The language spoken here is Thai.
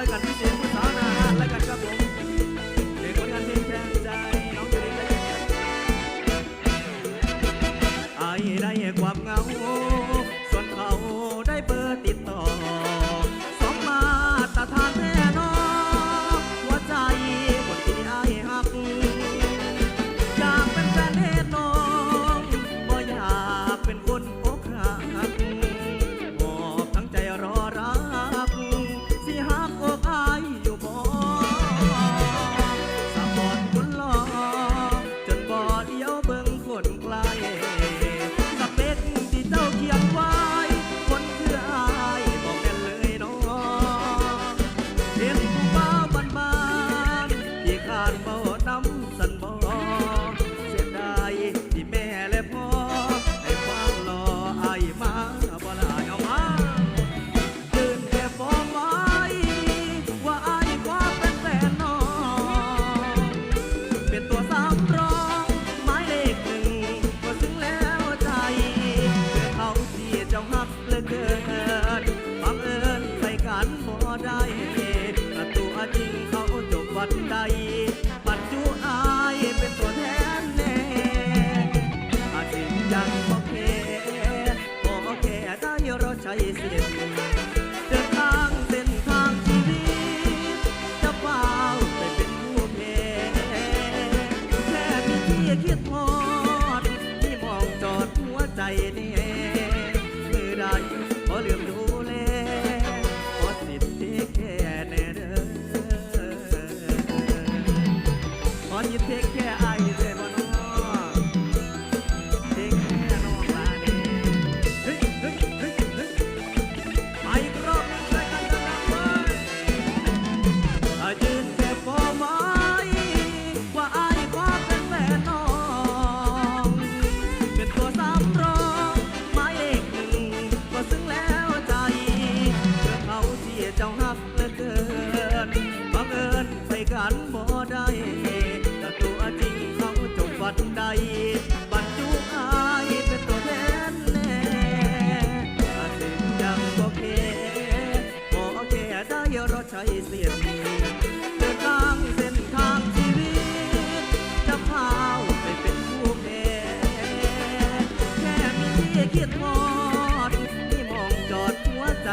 อยกันพิเศษผู้สาวนาฮาและกันครัผมเด็กานพลงแทนใจน้องอยู่ในใจไอ้ได้ความเหงา ส่วนเขาได้เบอร์ติดต่อสอมาตรานแน่อนหัวใจคนที่อ้หักอยากเป็นแฟนเทน้องบ่อยากเป็นคน Madrid. คิดทอดที่มองจอดหัวใจ